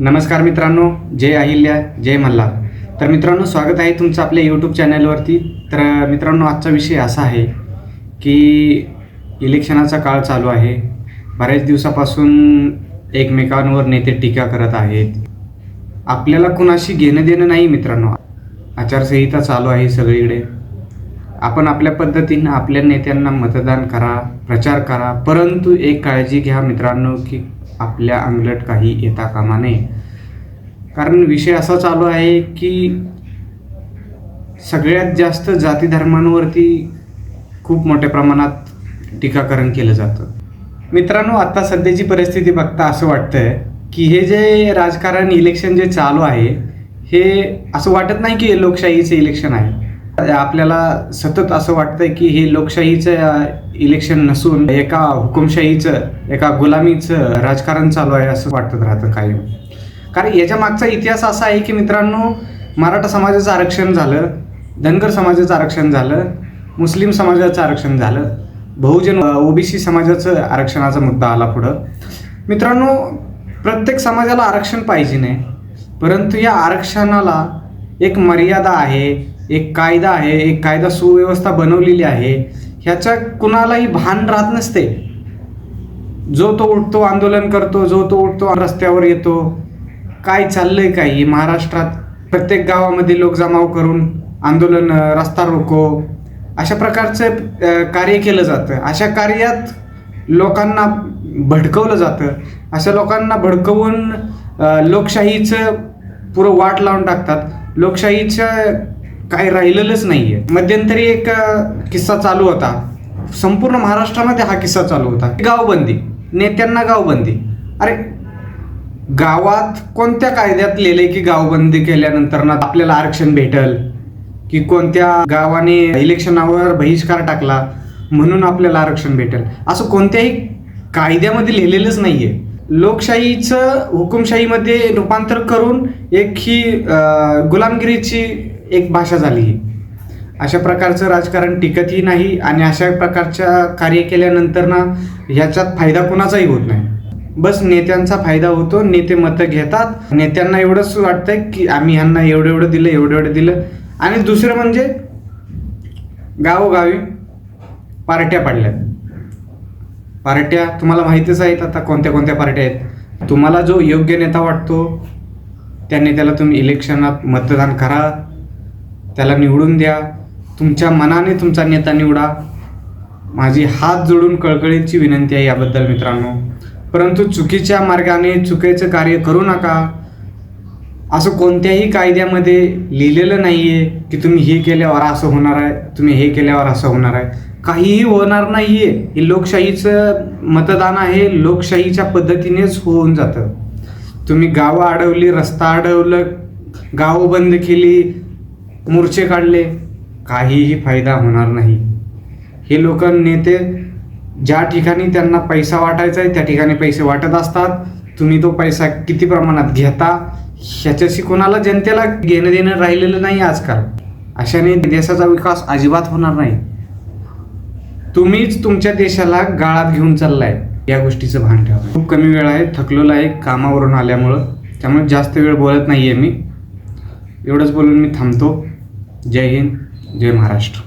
नमस्कार मित्रांनो जय अहिल्या जय मल्हार. तर मित्रांनो स्वागत आहे तुमचं आपल्या यूट्यूब चॅनलवरती तर मित्रांनो आजचा विषय असा आहे की इलेक्शनाचा काळ चालू आहे. बऱ्याच दिवसापासून एकमेकांवर नेते टीका करत आहेत. आपल्याला कुणाशी घेणं देणं नाही मित्रांनो. आचारसंहिता चालू आहे सगळीकडे. आपण आपल्या पद्धतीनं आपल्या नेत्यांना मतदान करा प्रचार करा. परंतु एक काळजी घ्या मित्रांनो की आपल्या अंगलट काही येता कामा नये. कारण विषय असा चालू आहे की सगळ्यात जास्त जाती धर्मांवरती खूप मोठ्या प्रमाणात टीकाकरण केलं जातं. मित्रांनो आता सध्याची परिस्थिती बघता असं वाटतंय की हे जे राजकारण इलेक्शन जे चालू आहे हे असं वाटत नाही की लोकशाहीचे लोकशाहीचं इलेक्शन आहे. आपल्याला सतत असं वाटतंय की हे लोकशाहीचं इलेक्शन नसून एका हुकुमशाहीचं एका गुलामीचं राजकारण चालू आहे असं वाटत राहतं कायम कारण याच्या मागचा इतिहास असा आहे की मित्रांनो मराठा समाजाचं आरक्षण झालं धनगर समाजाचं आरक्षण झालं मुस्लिम समाजाचं आरक्षण झालं बहुजन ओबीसी समाजाचं आरक्षणाचा मुद्दा आला पुढं. मित्रांनो प्रत्येक समाजाला आरक्षण पाहिजे नाही. परंतु या आरक्षणाला एक मर्यादा आहे एक कायदा आहे एक कायदा सुव्यवस्था बनवलेली आहे ह्याच्या कुणालाही भान राहत नसते. जो तो उठतो आंदोलन करतो जो तो उठतो रस्त्यावर येतो. काय चाललंय काही महाराष्ट्रात प्रत्येक गावामध्ये लोक जमाव करून आंदोलन रस्ता रोको अशा प्रकारचं कार्य केलं जातं. अशा कार्यात लोकांना भडकवलं जातं. अशा लोकांना भडकवून लोकशाहीचं पुरं वाट लावून टाकतात. लोकशाहीच्या काय राहिलेलंच नाही आहे मध्यंतरी एक किस्सा चालू होता. संपूर्ण महाराष्ट्रामध्ये हा किस्सा चालू होता. गावबंदी. नेत्यांना गावबंदी. अरे गावात कोणत्या कायद्यात लिहिलंय की गावबंदी केल्यानंतर ना आपल्याला आरक्षण भेटल? की कोणत्या गावाने इलेक्शनावर बहिष्कार टाकला म्हणून आपल्याला आरक्षण भेटेल? असं कोणत्याही कायद्यामध्ये लिहिलेलंच नाहीये. लोकशाहीचं हुकुमशाहीमध्ये रूपांतर करून एक ही गुलामगिरीची एक भाषा झाली ही. अशा प्रकारचं राजकारण टिकतही नाही आणि अशा प्रकारच्या कार्य केल्यानंतर ना ह्याच्यात फायदा कोणाचाही होत नाही. बस नेत्यांचा फायदा होतो नेते मतं घेतात. नेत्यांना एवढंच वाटतंय की आम्ही ह्यांना एवढं एवढं दिलं एवढं एवढं दिलं. आणि दुसरं म्हणजे गावोगावी पार्ट्या पाडल्यात. पार्ट्या तुम्हाला माहितीच आहेत आता कोणत्या कोणत्या पार्ट्या आहेत. तुम्हाला जो योग्य नेता वाटतो त्या नेत्याला तुम्ही इलेक्शनात मतदान करा. त्याला निवडून द्या. तुमच्या मनाने तुमचा नेता निवडा. माझी हात जोडून कळकळीची विनंती आहे याबद्दल मित्रांनो. परंतु चुकीच्या मार्गाने चुकीचं कार्य करू नका. असं कोणत्याही कायद्यामध्ये लिहिलेलं नाही आहे की तुम्ही हे केल्यावर असं होणार आहे तुम्ही हे केल्यावर असं होणार आहे. काहीही होणार नाही आहे हे लोकशाहीचं मतदान आहे लोकशाहीच्या पद्धतीनेच होऊन जातं. तुम्ही गावं अडवली रस्ता अडवलं गावं बंद केली मोर्चे काढले काहीही फायदा होणार नाही. हे लोक नेते ज्या ठिकाणी त्यांना पैसा वाटायचा आहे त्या ठिकाणी पैसे वाटत असतात. तुम्ही तो पैसा किती प्रमाणात घेता ह्याच्याशी कोणाला जनतेला घेणं देणं राहिलेलं नाही आजकाल. अशाने देशाचा विकास अजिबात होणार नाही. तुम्हीच तुमच्या देशाला गाळात घेऊन चाललाय या गोष्टीचं भान ठेवा. खूप कमी वेळ आहे थकलेला आहे कामावरून आल्यामुळं. त्यामुळे जास्त वेळ बोलत नाही आहे मी. एवढंच बोलून मी थांबतो. जय हिंद जय महाराष्ट्र.